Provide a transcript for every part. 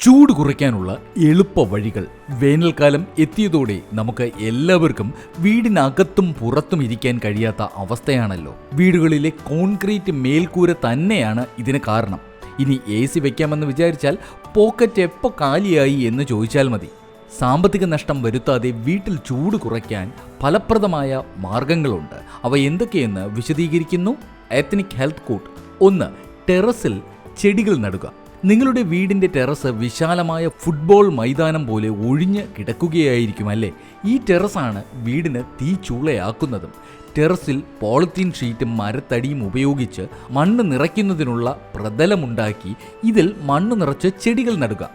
ചൂട് കുറയ്ക്കാനുള്ള എളുപ്പ വഴികൾ. വേനൽക്കാലം എത്തിയതോടെ നമുക്ക് എല്ലാവർക്കും വീടിനകത്തും പുറത്തും ഇരിക്കാൻ കഴിയാത്ത അവസ്ഥയാണല്ലോ. വീടുകളിലെ കോൺക്രീറ്റ് മേൽക്കൂര തന്നെയാണ് ഇതിന് കാരണം. ഇനി എ സി വയ്ക്കാമെന്ന് വിചാരിച്ചാൽ പോക്കറ്റ് എപ്പോൾ കാലിയായി എന്ന് ചോദിച്ചാൽ മതി. സാമ്പത്തിക നഷ്ടം വരുത്താതെ വീട്ടിൽ ചൂട് കുറയ്ക്കാൻ ഫലപ്രദമായ മാർഗങ്ങളുണ്ട്. അവ എന്തൊക്കെയെന്ന് വിശദീകരിക്കുന്നു. എത്നിക് ഹെൽത്ത് കോട്ട് ഒന്ന് ടെറസിൽ ചെടികൾ നടുക. നിങ്ങളുടെ വീടിന്റെ ടെറസ് വിശാലമായ ഫുട്ബോൾ മൈതാനം പോലെ ഒഴിഞ്ഞ് കിടക്കുകയായിരിക്കും അല്ലേ? ഈ ടെറസാണ് വീടിന് തീ ചൂളയാക്കുന്നതും. ടെറസിൽ പോളിത്തീൻ ഷീറ്റും മരത്തടിയും ഉപയോഗിച്ച് മണ്ണ് നിറയ്ക്കുന്നതിനുള്ള പ്രതലമുണ്ടാക്കി ഇതിൽ മണ്ണ് നിറച്ച് ചെടികൾ നടുക.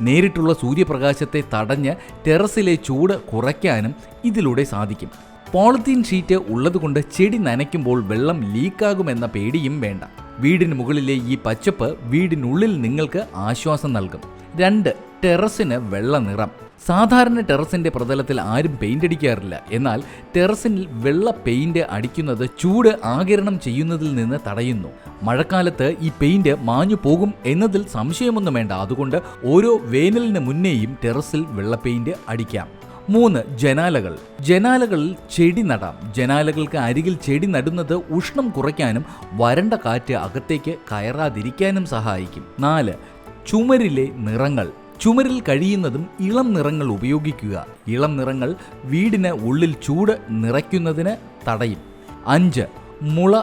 നേരിട്ടുള്ള സൂര്യപ്രകാശത്തെ തടഞ്ഞ് ടെറസിലെ ചൂട് കുറയ്ക്കാനും ഇതിലൂടെ സാധിക്കും. പോളിത്തീൻ ഷീറ്റ് ഉള്ളതുകൊണ്ട് ചെടി നനയ്ക്കുമ്പോൾ വെള്ളം ലീക്കാകുമെന്ന പേടിയും വേണ്ട. വീടിന് മുകളിലെ ഈ പച്ചപ്പ് വീടിനുള്ളിൽ നിങ്ങൾക്ക് ആശ്വാസം നൽകും. രണ്ട് ടെറസിന് വെള്ള നിറം. സാധാരണ ടെറസിന്റെ പ്രതലത്തിൽ ആരും പെയിന്റ് അടിക്കാറില്ല. എന്നാൽ ടെറസിൽ വെള്ള പെയിന്റ് അടിക്കുന്നത് ചൂട് ആകിരണം ചെയ്യുന്നതിൽ നിന്ന് തടയുന്നു. മഴക്കാലത്ത് ഈ പെയിന്റ് മാഞ്ഞു പോകും എന്നതിൽ സംശയമൊന്നും വേണ്ട. അതുകൊണ്ട് ഓരോ വേനലിന് മുന്നേയും ടെറസിൽ വെള്ള പെയിന്റ് അടിക്കാം. മൂന്ന് ജനാലകൾ. ജനാലകളിൽ ചെടി നടാം. ജനാലകൾക്ക് അരികിൽ ചെടി നടുന്നത് ഉഷ്ണം കുറയ്ക്കാനും വരണ്ട കാറ്റ് അകത്തേക്ക് കയറാതിരിക്കാനും സഹായിക്കും. നാല് ചുമരിലെ നിറങ്ങൾ. ചുമരിൽ കഴിയുന്നതും ഇളം നിറങ്ങൾ ഉപയോഗിക്കുക. ഇളം നിറങ്ങൾ വീടിന് ഉള്ളിൽ ചൂട് നിറയ്ക്കുന്നതിന് തടയും. അഞ്ച് മുള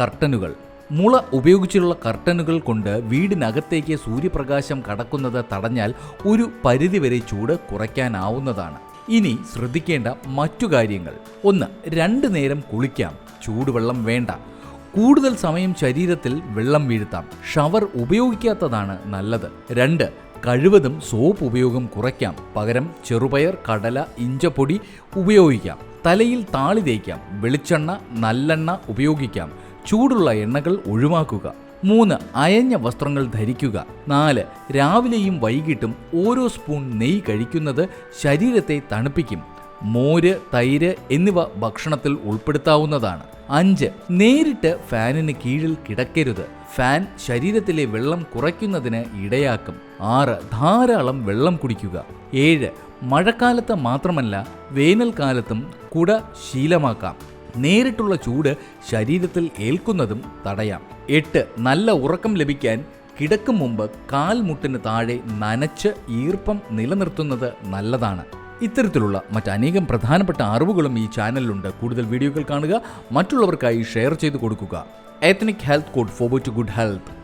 കർട്ടനുകൾ. മുള ഉപയോഗിച്ചുള്ള കർട്ടനുകൾ കൊണ്ട് വീടിനകത്തേക്ക് സൂര്യപ്രകാശം കടക്കുന്നത് തടഞ്ഞാൽ ഒരു പരിധിവരെ ചൂട് കുറയ്ക്കാനാവുന്നതാണ്. ഇനി ശ്രദ്ധിക്കേണ്ട മറ്റു കാര്യങ്ങൾ. ഒന്ന് രണ്ടു നേരം കുളിക്കാം. ചൂടുവെള്ളം വേണ്ട. കൂടുതൽ സമയം ശരീരത്തിൽ വെള്ളം വീഴ്ത്താം. ഷവർ ഉപയോഗിക്കാത്തതാണ് നല്ലത്. രണ്ട് കഴിവതും സോപ്പ് ഉപയോഗം കുറയ്ക്കാം. പകരം ചെറുപയർ കടല ഇഞ്ചപ്പൊടി ഉപയോഗിക്കാം. തലയിൽ താളി തേക്കാം. വെളിച്ചെണ്ണ നല്ലെണ്ണ ഉപയോഗിക്കാം. ചൂടുള്ള എണ്ണകൾ ഒഴിവാക്കുക. മൂന്ന് അയഞ്ഞ വസ്ത്രങ്ങൾ ധരിക്കുക. നാല് രാവിലെയും വൈകിട്ടും ഓരോ സ്പൂൺ നെയ് കഴിക്കുന്നത് ശരീരത്തെ തണുപ്പിക്കും. മോര് തൈര് എന്നിവ ഭക്ഷണത്തിൽ ഉൾപ്പെടുത്താവുന്നതാണ്. അഞ്ച് നേരിട്ട് ഫാനിന് കീഴിൽ കിടക്കരുത്. ഫാൻ ശരീരത്തിലെ വെള്ളം കുറയ്ക്കുന്നതിന് ഇടയാക്കും. ആറ് ധാരാളം വെള്ളം കുടിക്കുക. ഏഴ് മഴക്കാലത്ത് മാത്രമല്ല വേനൽക്കാലത്തും കുട ശീലമാക്കാം. നേരിട്ടുള്ള ചൂട് ശരീരത്തിൽ ഏൽക്കുന്നതും തടയാം. എട്ട് നല്ല ഉറക്കം ലഭിക്കാൻ കിടക്കും മുമ്പ് കാൽമുട്ടിന് താഴെ നനച്ച് ഈർപ്പം നിലനിർത്തുന്നത് നല്ലതാണ്. ഇത്തരത്തിലുള്ള മറ്റനേകം പ്രധാനപ്പെട്ട അറിവുകളും ഈ ചാനലിലുണ്ട്. കൂടുതൽ വീഡിയോകൾ കാണുക മറ്റുള്ളവർക്കായി ഷെയർ ചെയ്ത് കൊടുക്കുക. Ethnic health code for to good health